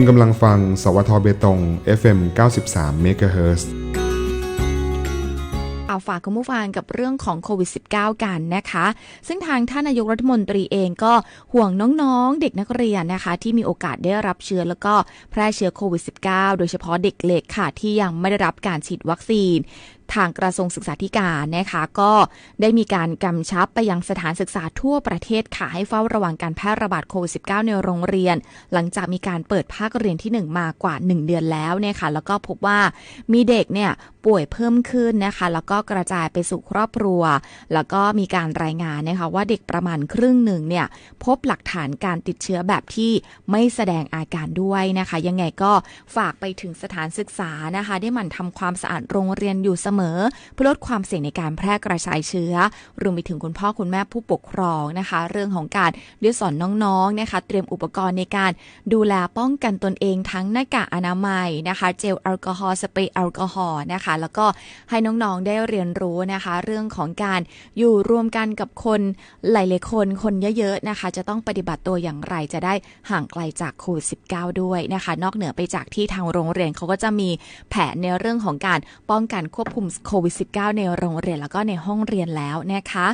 คุณกำลังฟัง สวทเบตง FM 93 MHz เอาฝากคุณผู้ฟังกับเรื่องของโควิด -19 กันนะคะ ซึ่งทางท่านนายกรัฐมนตรีเองก็ห่วงน้องๆ เด็กนักเรียนนะคะ ที่มีโอกาสได้รับเชื้อแล้วก็แพร่เชื้อโควิด -19 โดยเฉพาะเด็กเล็กค่ะ ที่ยังไม่ได้รับการฉีดวัคซีน ทางกระทรวงศึกษาธิการนะคะก็ได้มีการกำชับไปยังสถานศึกษาทั่วประเทศค่ะให้เฝ้าระวังการแพร่ระบาดโควิด -19 ในโรงเรียน หลังจากมีการเปิดภาคเรียนที่ 1 มากว่า 1 เดือนแล้วเนี่ยค่ะแล้วก็พบว่ามีเด็กเนี่ยป่วยเพิ่มขึ้นนะคะ แล้วก็กระจายไปสู่ครอบครัว แล้วก็มีการรายงานนะคะว่าเด็กประมาณครึ่งหนึ่งเนี่ยพบหลักฐานการติดเชื้อแบบที่ไม่แสดงอาการด้วยนะคะ ยังไงก็ฝากไปถึงสถานศึกษานะคะ ได้หมั่นทำความสะอาดโรงเรียนอยู่เสมอ เพื่อลดความเสี่ยงในการแพร่กระจายเชื้อ รวมไปถึงคุณพ่อคุณแม่ผู้ปกครองนะคะ เรื่องของการด้วยสอนน้องๆนะคะ เตรียมอุปกรณ์ในการดูแลป้องกันตนเองทั้งหน้ากากอนามัยนะคะ เจลแอลกอฮอล์สเปรย์แอลกอฮอล์นะคะ แล้วก็ให้น้องๆได้เรียนรู้นะคะ เรื่องของการอยู่รวมกันกับคนหลายๆคนคนเยอะๆนะคะ จะต้องปฏิบัติตัวอย่างไรจะได้ห่างไกลจากโควิด -19 ด้วยนะคะ นอกเหนือไปจากที่ทางโรงเรียนเขาก็จะมีแผนในเรื่องของการป้องกันควบคุมโควิด -19 ในโรงเรียนแล้วก็ในห้องเรียนแล้วนะคะ